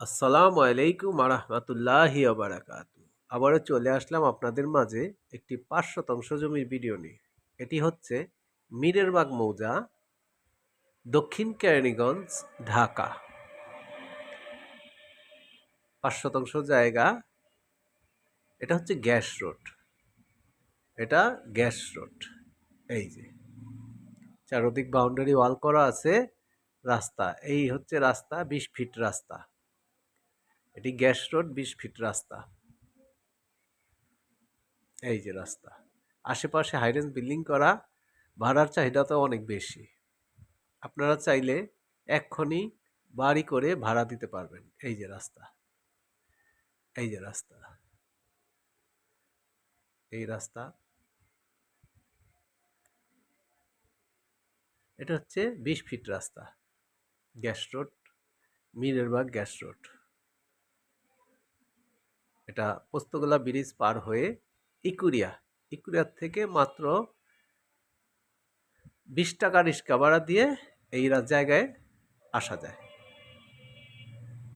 আসসালামু আলাইকুম আরহামাতুল্লাহি বারাকাতু। আবারও চলে আসলাম আপনাদের মাঝে একটি পাঁচ শতাংশ জমির ভিডিও নিয়ে। এটি হচ্ছে মিরেরবাগ মৌজা, দক্ষিণ কেরানীগঞ্জ, ঢাকা। পাঁচ শতাংশ জায়গা, এটা হচ্ছে গ্যাস রোড। এটা গ্যাস রোড। এই যে, চারদিক বাউন্ডারি ওয়াল করা আছে, রাস্তা। এই হচ্ছে রাস্তা, বিশ ফিট রাস্তা। এটি গ্যাস রোড, বিশ ফিট রাস্তা। এই যে রাস্তা। আশেপাশে হাইরেঞ্জ বিল্ডিং করা, ভাড়ার চাহিদা তো অনেক বেশি। আপনারা চাইলে এক্ষুনি বাড়ি করে ভাড়া দিতে পারবেন। এই যে রাস্তা। এই যে রাস্তা। এই রাস্তা। এটা হচ্ছে বিশ ফিট রাস্তা। Gas road, Mirerbag gas road. এটা পোস্তগোলা ব্রিজ পার হয়ে ইকুরিয়া। ইকুরিয়ার থেকে মাত্র বিশ টাকা রিক্সা ভাড়া দিয়ে এই জায়গায় আসা যায়।